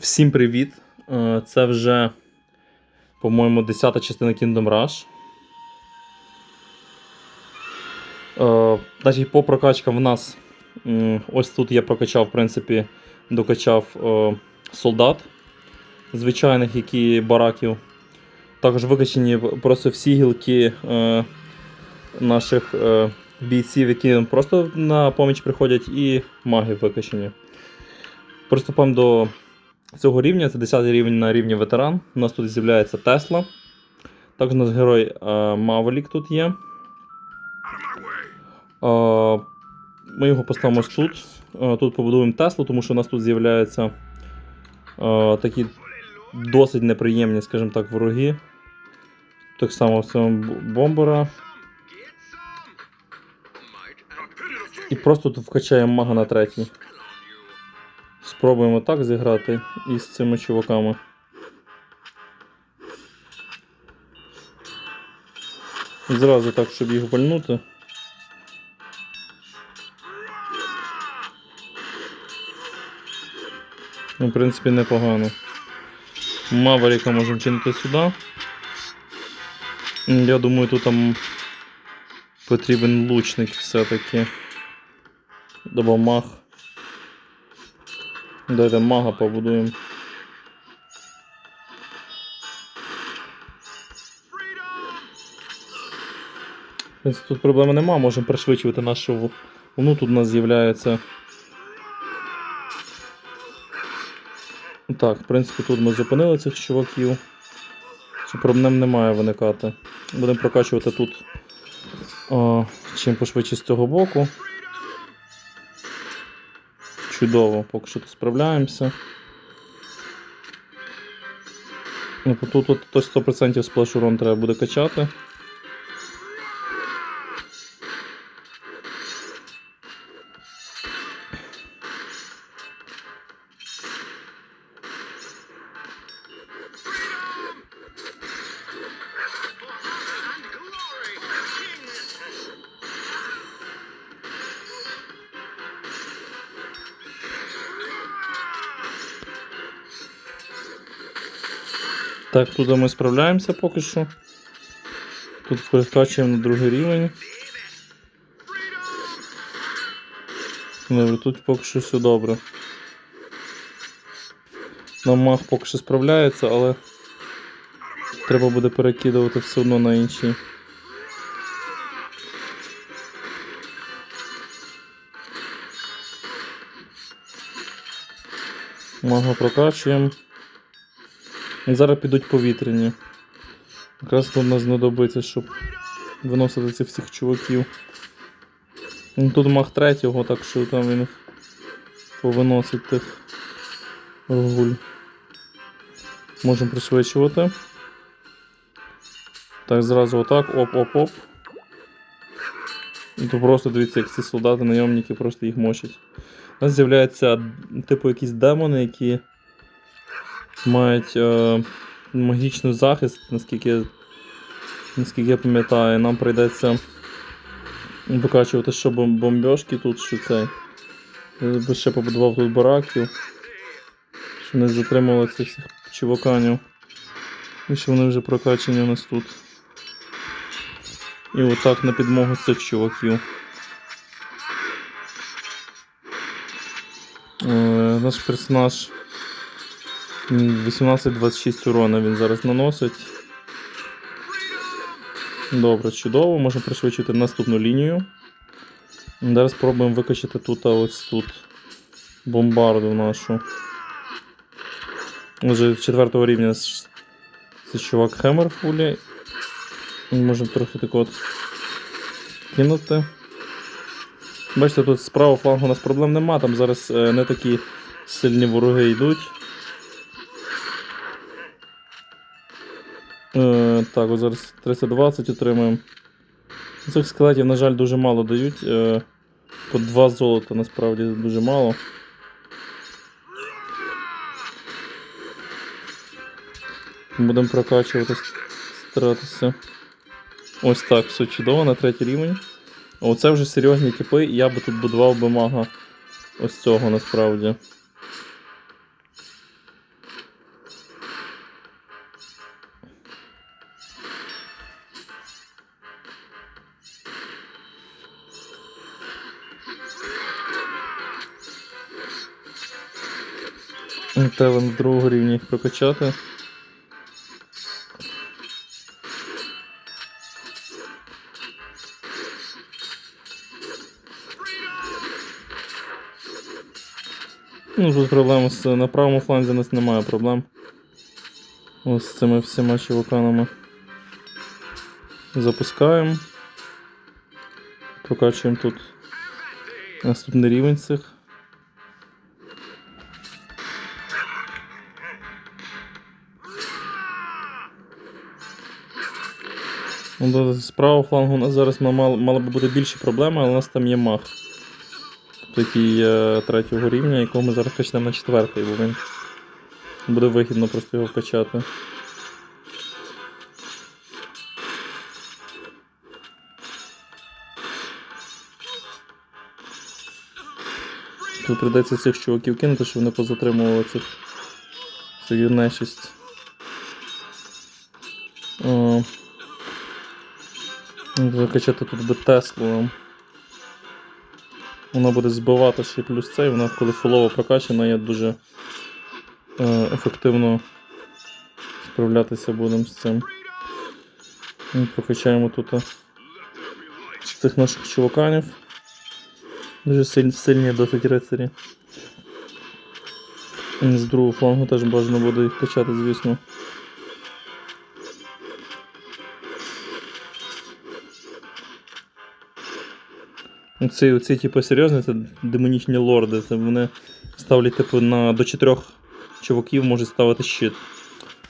Всім привіт! Е, Це вже, по-моєму, 10-та частина Kingdom Rush. Е, Значить, по прокачкам в нас ось тут я прокачав, в принципі, докачав е, солдат звичайних, які бараків. Також викачені просто всі гілки е, наших е, бійців, які просто на поміч приходять, і маги викачені. Приступаємо до цього рівня. Це 10 рівень на рівні ветеран. У нас тут з'являється Тесла. Також у нас герой е, Мавелік тут є. Е, ми його поставимо тут. Е, тут побудуємо Теслу, тому що у нас тут з'являються такі досить неприємні, скажімо так, вороги. Так само в цьому бомбера. І просто тут вкачаємо мага на третій. Спробуємо так зіграти із цими чуваками. Зразу так, щоб їх вальнути. Ну, в принципі, непогано. Маваріка можемо чинити сюди. Я думаю, тут там потрібен лучник все-таки. Маг. Давайте мага побудуємо. Тут проблеми нема, можемо пришвидшувати нашу волну. Тут у нас з'являється. Так, в принципі, тут ми зупинили цих чуваків. Проблем немає виникати. Будемо прокачувати тут о, чим пошвидше з цього боку. Чудово, поки що тут справляємося. Ну, Тут, от, тут 100% сплеш урон треба буде качати. Так, тут ми справляємося поки що. Тут перескачуємо на другий рівень. Добре, тут поки що все добре. Нам маг поки що справляється, але треба буде перекидувати все одно на інші. Мага прокачуємо. Зараз підуть повітряні. Якраз тут нас знадобиться, щоб виносити цих всіх чуваків. Тут мах третього, так що там він повиносить тих рогуль. Можемо пришвидшувати. Так, зразу отак, оп-оп-оп. І то просто дивіться, як ці солдати, найомники просто їх мочать. У нас з'являються типу якісь демони, які мають е, магічний захист, наскільки, наскільки я пам'ятаю, нам прийдеться викачувати що бом- бомбьошки тут, що цей. Я би ще побудував тут бараків. Щоб не затримували цих всіх чуваканів. І що вони вже прокачані у нас тут. І отак на підмогу цих чуваків. Е, наш персонаж 18-26 урона він зараз наносить. Добре, чудово, можемо пришвидшити наступну лінію. Зараз спробуємо викачати тут, а ось тут бомбарду нашу. Уже четвертого рівня с- це чувак Хеммерфулі. Можемо трохи так от кинути. Бачите, тут з правого флангу у нас проблем нема, там зараз е, не такі сильні вороги йдуть. Е, так, ось зараз 320 отримуємо. Цих скелетів, на жаль, дуже мало дають. Е, по 2 золота насправді дуже мало. Будемо прокачувати, старатися. Ось так, все чудово на третій рівень. Оце вже серйозні типи, і я би тут будував би мага ось цього насправді. На другого рівня їх прокачати. Ну, тут проблема з на правому фланзі у нас немає проблем. Ось з цими всіма чуваканами. Запускаємо. Прокачуємо тут наступний рівень цих. Ну, З правого флангу у нас зараз мало, мало би бути більші проблеми, але у нас там є мах. Такий е, третього рівня, якого ми зараз качнемо на четвертий, бо він буде вигідно просто його вкачати. Тут прийдеться цих чуваків кинути, щоб вони позатримували цих цю нечисть. Закачати тут би Теслу. Вона буде збивати ще плюс цей, вона коли фулово прокачана, є дуже е, ефективно справлятися будемо з цим. Ми прокачаємо тут е, з цих наших чуваканів. Дуже сильні, сильні досить рицарі. З другого флангу теж бажано буде їх качати, звісно. Оці, оці типу, серйозні, це демонічні лорди. Це вони ставлять типу, на до чотирьох чуваків можуть ставити щит.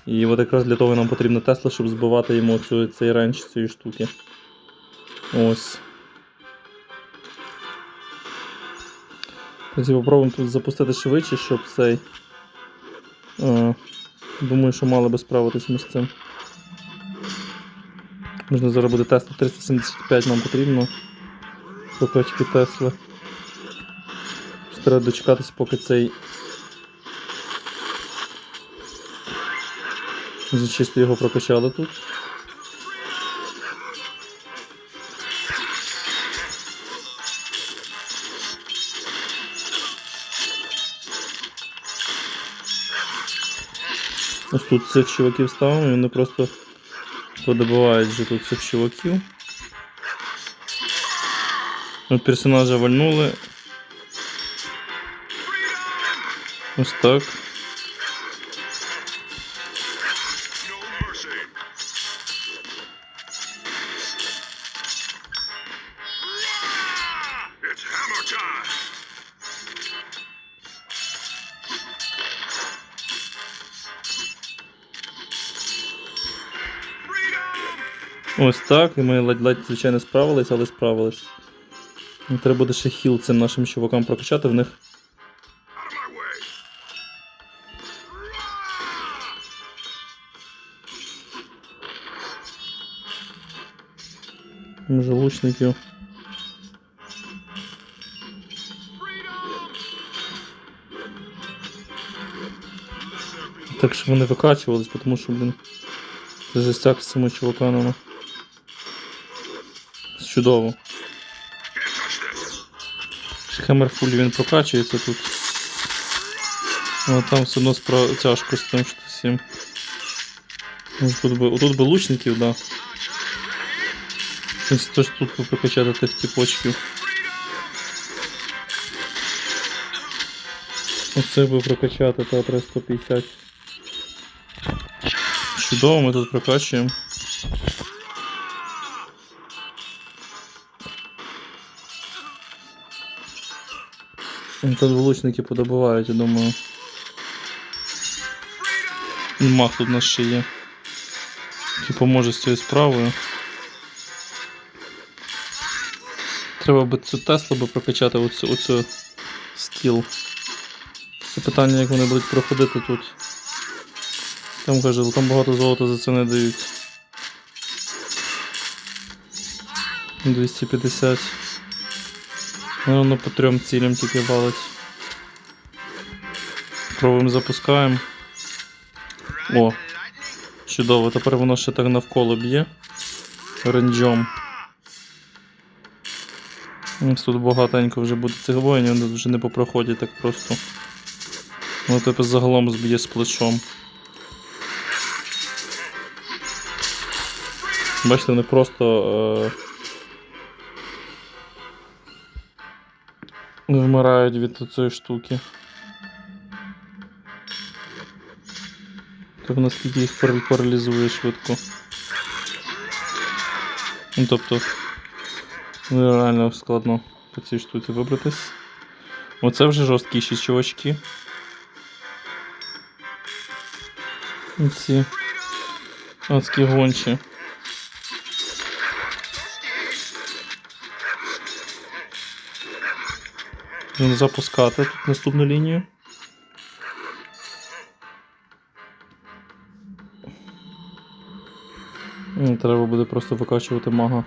І от якраз для того нам потрібна Тесла, щоб збивати йому цю, цей ренч цієї штуки. Ось. Тоді попробуємо тут запустити швидше, щоб цей. Е, думаю, що мали би справитись ми з цим. Можна зараз буде Тесла 375 нам потрібно. Прокачки Тесли. Треба дочекатись, поки цей. Вже чисто його прокачали тут. Ось тут цих чуваків ставимо, і вони просто подобивають вже тут цих чуваків. От персонажа вальнули. Ось так. Ось так. І ми ледь-ледь, звичайно, справились, але справились. І Треба буде ще хіл цим нашим чувакам прокачати в них. Може лучників. Так, щоб вони викачувались, тому що, блін. Жестяк з цими чуваканами. Чудово. Хемерфуль він прокачується тут. Але там все одно спра... тяжко з тим, що всім. Може, Тут би, тут би лучників, да. Ось теж тут би прокачати тих тіпочків. Оце би прокачати та 350. Чудово, ми тут прокачуємо. Тут лучники подобувають, я думаю. І мах тут у нас ще є. Який поможе з цією справою. Треба би цю Теслу би прокачати оцю, оцю скіл. Це питання, як вони будуть проходити тут. Там каже, там багато золота за це не дають. 250. Наверно, по трьом цілям тільки валить. Пробуємо запускаємо. О, чудово, тепер воно ще так навколо б'є. Ренджом. Ось Тут багатенько вже буде цих воїнів, вони вже не попроходять так просто. Ну, типу, загалом зб'є з плечом. Бачите, вони просто. Е... Вмирають від цієї штуки. Тобто наскільки їх паралізує швидко. Ну, тобто, реально складно по цій штуці вибратись. Оце вже жорсткіші чувачки. Ці адські гончі. Можна запускати тут наступну лінію. Треба буде просто викачувати мага.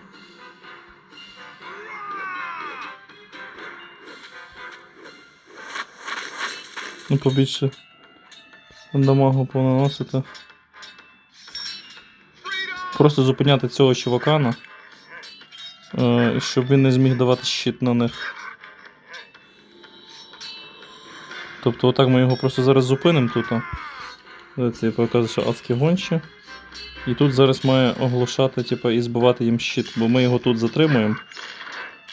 Ну, побільше дамагу понаносити. Просто зупиняти цього чувакана, е, щоб він не зміг давати щит на них. Тобто отак ми його просто зараз зупинимо тут. Це я показую, що адські гончі. І тут зараз має оголошати, типу, і збивати їм щит, бо ми його тут затримуємо.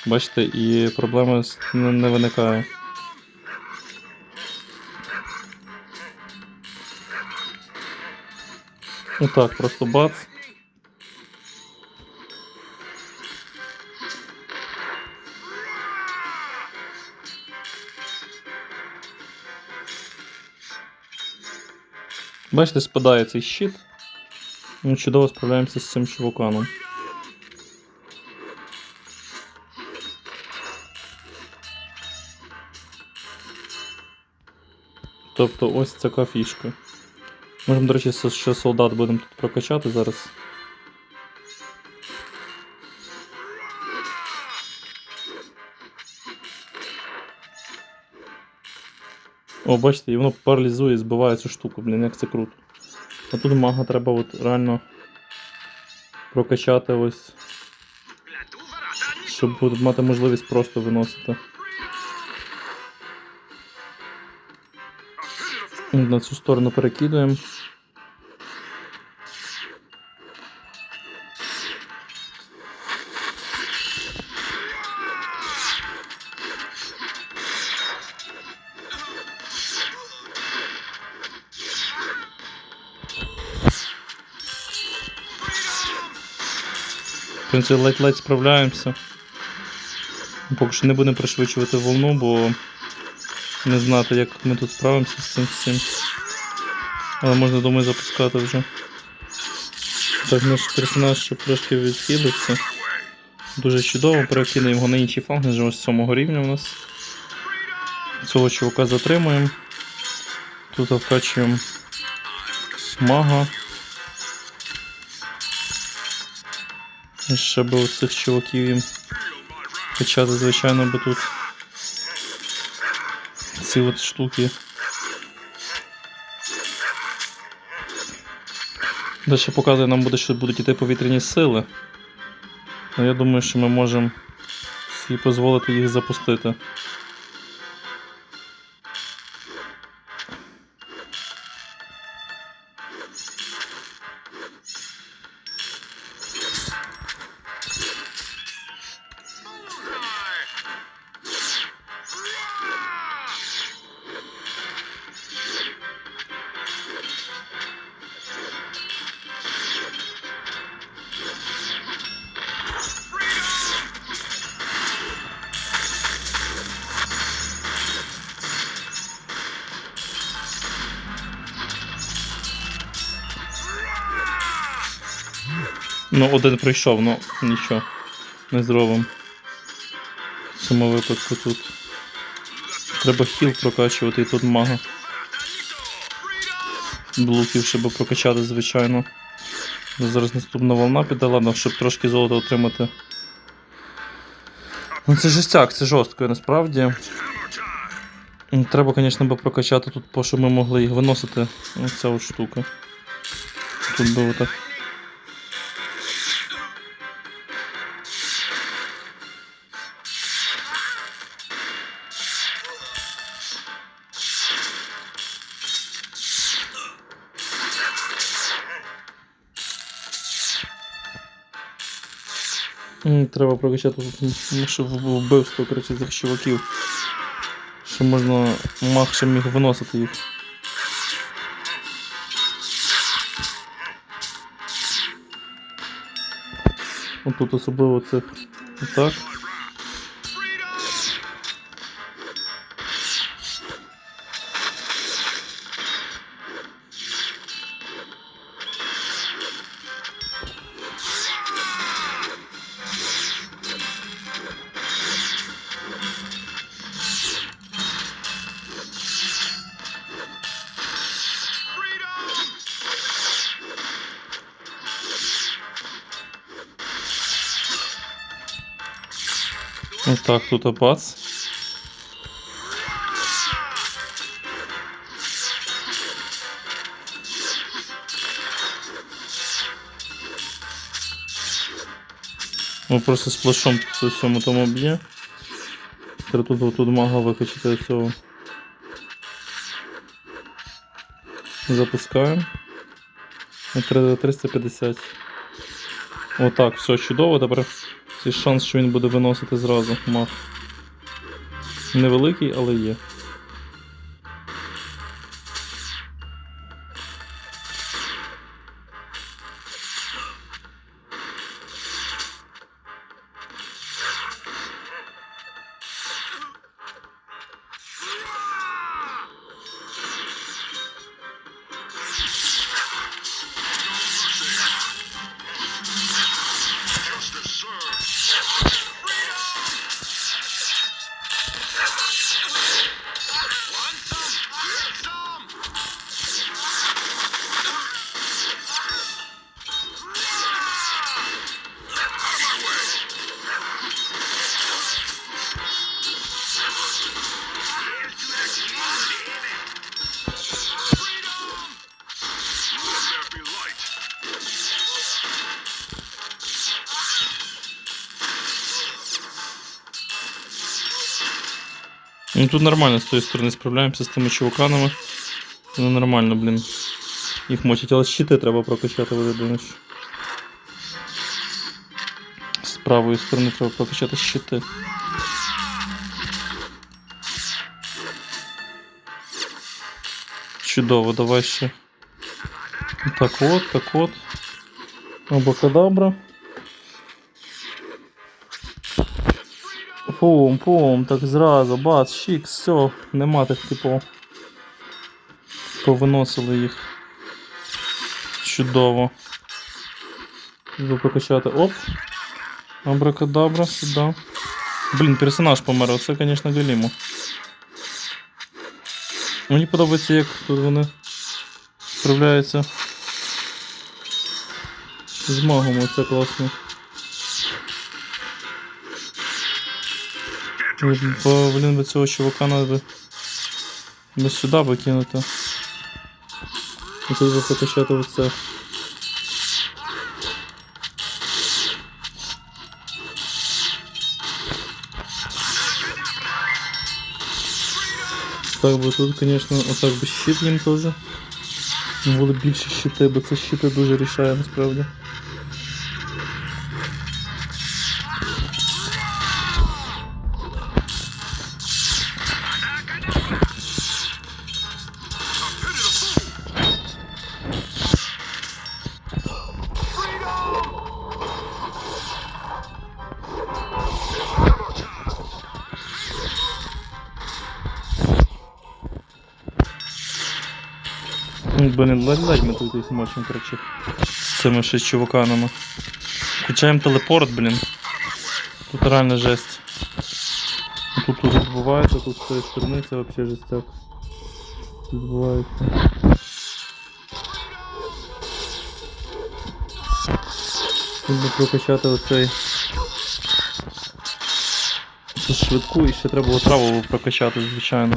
Бачите, і проблеми не виникає. Отак, просто бац. Бачите, спадає цей щит. Ми чудово справляємося з цим чуваканом. Тобто ось така фішка. Можемо, до речі, ще солдат будемо тут прокачати зараз. О, бачите, і воно паралізує збиває цю штуку, блін, як це круто. А тут мага треба от реально прокачати ось, щоб мати можливість просто виносити. На цю сторону перекидуємо. Принципі, ледь-ледь справляємося. Поки що не будемо пришвидшувати волну, бо не знати, як ми тут справимося з цим всім. Але можна, думаю, запускати вже. Так, наш персонаж ще трошки відхилиться. Дуже чудово, перекинемо його на інший фланг, вже ось 7 рівня у нас. Цього чувака затримуємо. Тут вкачуємо мага. І ще би цих чуваків їм почати, звичайно, би тут ці от штуки. Далі показує нам буде, що будуть іти повітряні сили. Але я думаю, що ми можемо собі дозволити їх запустити. Ну, один прийшов, ну нічого. Не зробимо. В цьому випадку тут. Треба хіл прокачувати і тут мага. Блуків, щоб прокачати, звичайно. Зараз наступна волна піде, ладно, щоб трошки золота отримати. Ну це жестяк, це жорстко, насправді. М, Треба, звісно, би прокачати тут, по щоб ми могли їх виносити. Оця от штука. Тут би отак. Треба прокачати тут щоб вбивство коротше, цих чуваків. Що можна мах ще міг виносити їх. Отут особливо цих. Отак. Отак тут опац. Ну просто сплошом по всьому тому б'є. Треба тут, тут мага викачати цього. Запускаємо. На 3 350. Отак, все чудово. Тепер є шанс, що він буде виносити зразу мав Невеликий, але є. Ну тут нормально з тої сторони справляємося з тими чуваканами. Ну нормально, блін. Їх мочить, але щити треба прокачати видно. З правої сторони треба прокачати щити. Чудово, давай ще. Так от, так от. Абакадабра. Пум, пум, так зразу, бац, щік, все, нема тих типу. Повиносили їх. Чудово. Треба прокачати. Оп. Абракадабра, сюди. Блін, персонаж помер, оце, звісно, галімо. Мені подобається, як тут вони справляються з магом, оце класно. Бо, блін, би цього чувака надо би сюди викинути. І тут би покачати оце. Так би тут, звісно, отак би щит їм теж. Були більше щити, бо це щити дуже рішає насправді. Блін, ледь-ледь ми тут їх мочимо, коротше. З цими ще чуваканами. Включаємо телепорт, блін. Тут реально жесть. Тут тут відбувається, тут з цієї сторони це взагалі жестяк. Відбувається. Би прокачати оцей. Цю швидку і ще треба отраву прокачати, звичайно.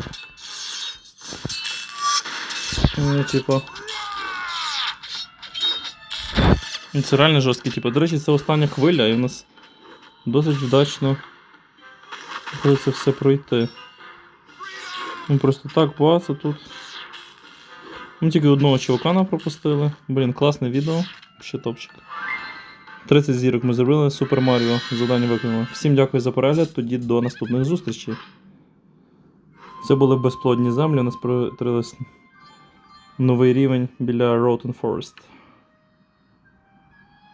Ну, типа. Ну, Це реально жорсткий, типу. До речі, це остання хвиля, і в нас досить вдачно приходиться все пройти. Ну просто так багато тут. Ми тільки одного чувака нам пропустили. Блін, класне відео. Ще топчик. 30 зірок ми зробили, Супер Маріо, завдання виконано. Всім дякую за перегляд, тоді до наступних зустрічей. Це були безплодні землі, у нас притворились новий рівень біля Rotten Forest.